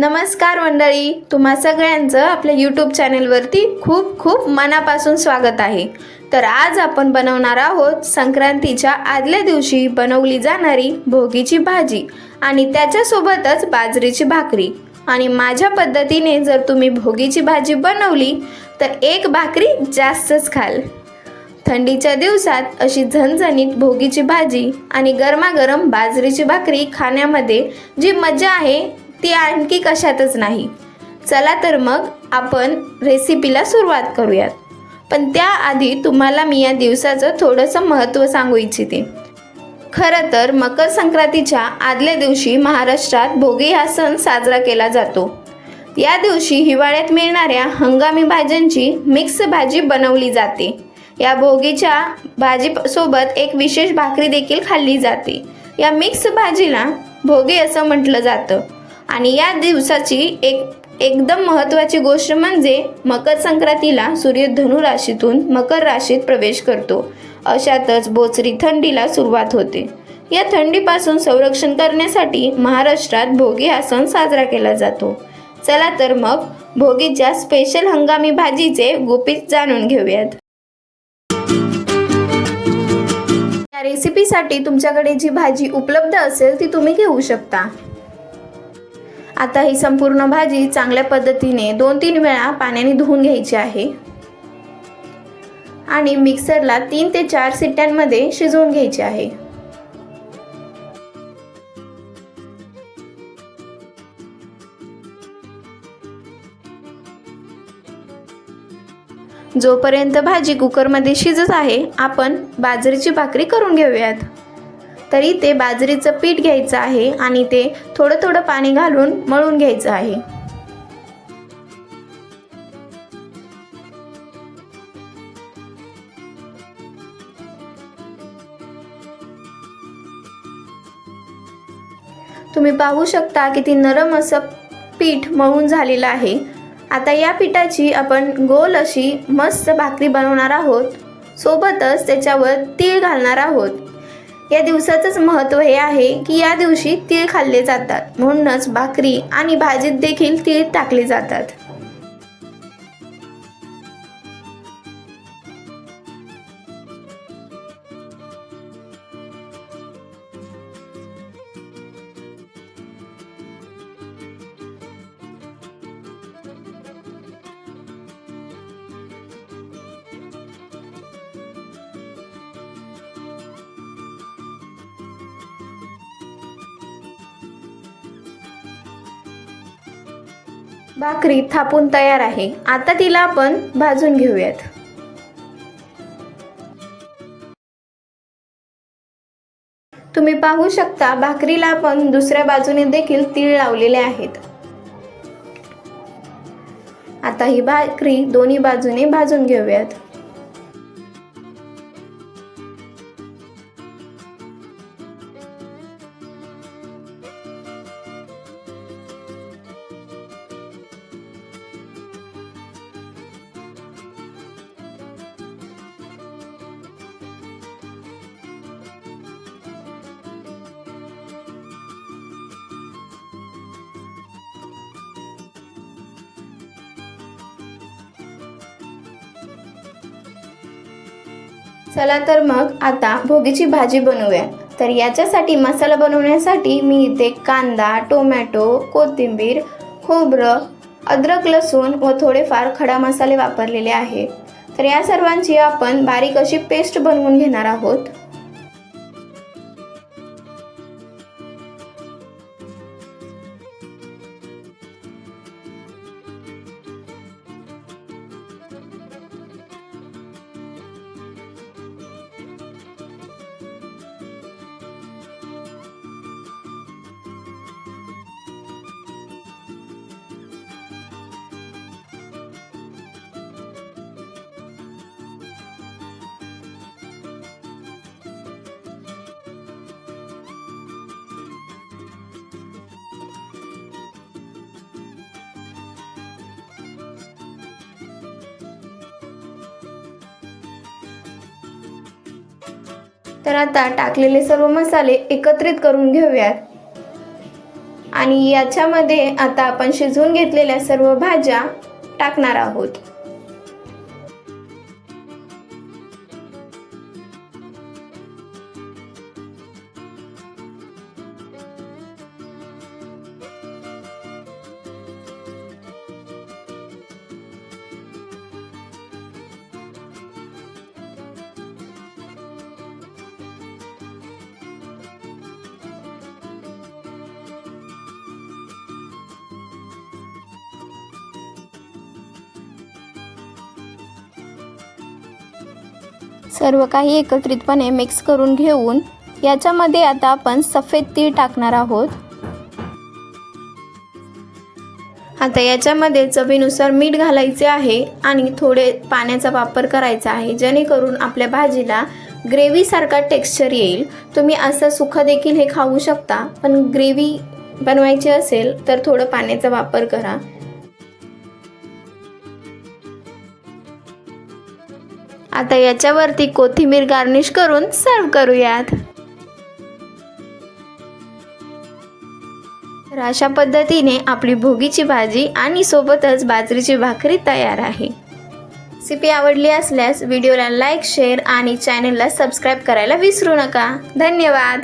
नमस्कार मंडळी तुम्हा सगळ्यांचं आपल्या यूट्यूब चॅनेलवरती खूप खूप मनापासून स्वागत आहे. तर आज आपण बनवणार आहोत संक्रांतीच्या आदल्या दिवशी बनवली जाणारी भोगीची भाजी आणि त्याच्यासोबतच बाजरीची भाकरी. आणि माझ्या पद्धतीने जर तुम्ही भोगीची भाजी बनवली तर एक भाकरी जास्तच खाल. थंडीच्या दिवसात अशी झणझणीत भोगीची भाजी आणि गरमागरम बाजरीची भाकरी खाण्यामध्ये जी मजा आहे ती आणखी कशातच नाही. चला तर मग आपण रेसिपीला सुरुवात करूयात. पण त्याआधी तुम्हाला मी या दिवसाचं थोडंसं महत्त्व सांगू इच्छिते. खरं तर मकर संक्रांतीच्या आदल्या दिवशी महाराष्ट्रात भोगी हा सण साजरा केला जातो. या दिवशी हिवाळ्यात मिळणाऱ्या हंगामी भाज्यांची मिक्स भाजी बनवली जाते. या भोगीच्या भाजीसोबत एक विशेष भाकरी देखील खाल्ली जाते. या मिक्स भाजीला भोगी असं म्हटलं जातं. आणि या दिवसाची एक एकदम महत्त्वाची गोष्ट म्हणजे मकर संक्रांतीला सूर्य धनु राशीतून मकर राशीत प्रवेश करतो. अशातच बोचरी थंडीला सुरुवात होते. या थंडीपासून संरक्षण करण्यासाठी महाराष्ट्रात भोगी हा सण साजरा केला जातो. चला तर मग भोगीच्या स्पेशल हंगामी भाजीचे गुपित जाणून घेऊयात. या रेसिपीसाठी तुमच्याकडे जी भाजी उपलब्ध असेल ती तुम्ही घेऊ शकता. आता ही संपूर्ण भाजी चांगल्या पद्धतीने दोन तीन वेळा पाण्याने धुवून घ्यायची आहे. आणि मिक्सरला तीन ते चार सिट्ट्यांमध्ये शिजवून घ्यायची आहे. जोपर्यंत भाजी कुकरमध्ये शिजत आहे आपण बाजरीची भाकरी करून घेऊयात. तरी ते बाजरीचं पीठ घ्यायचं आहे आणि ते थोडं थोडं पाणी घालून मळून घ्यायचं आहे. तुम्ही पाहू शकता किती नरम असं पीठ मळून झालेलं आहे. आता या पिठाची आपण गोल अशी मस्त भाकरी बनवणार आहोत. सोबतच त्याच्यावर तीळ घालणार आहोत. या दिवसाचंच महत्त्व हे आहे की या दिवशी तीळ खाल्ले जातात. म्हणूनच भाकरी आणि भाजीत देखील तीळ टाकले जातात. भाकरी थापून तयार आहे. आता तिला आपण भाजून घेऊयात. तुम्ही पाहू शकता भाकरीला आपण दुसऱ्या बाजूने देखील तीळ लावलेले आहेत. आता ही भाकरी दोन्ही बाजूने भाजून घेऊयात. चला तर मग आता भोगीची भाजी बनवूया. तर याच्यासाठी मसाला बनवण्यासाठी मी इथे कांदा टोमॅटो कोथिंबीर खोबरं अद्रक लसूण व थोडेफार खडा मसाले वापरलेले आहे. तर या सर्वांची आपण बारीक अशी पेस्ट बनवून घेणार आहोत. तर आता टाकलेले सर्व मसाले एकत्रित करून घेऊयात. आणि याच्यामध्ये आता आपण शिजवून घेतलेल्या सर्व भाज्या टाकणार आहोत. सर्व काही एकत्रितपणे मिक्स करून घेऊन याच्यामध्ये आता आपण सफेद तीळ टाकणार आहोत. आता याच्यामध्ये चवीनुसार मीठ घालायचे आहे आणि थोडे पाण्याचा वापर करायचा आहे जेणेकरून आपल्या भाजीला ग्रेव्हीसारखा टेक्स्चर येईल. तुम्ही असं सुखं देखील हे खाऊ शकता पण ग्रेव्ही बनवायची असेल तर थोडं पाण्याचा वापर करा. आता याच्यावरती कोथिंबीर गार्निश करून सर्व करूयात. तर अशा पद्धतीने आपली भोगीची भाजी आणि सोबतच बाजरीची भाकरी तयार आहे. रेसिपी आवडली असल्यास व्हिडिओला लाईक शेअर आणि चॅनलला सबस्क्राईब करायला विसरू नका. धन्यवाद!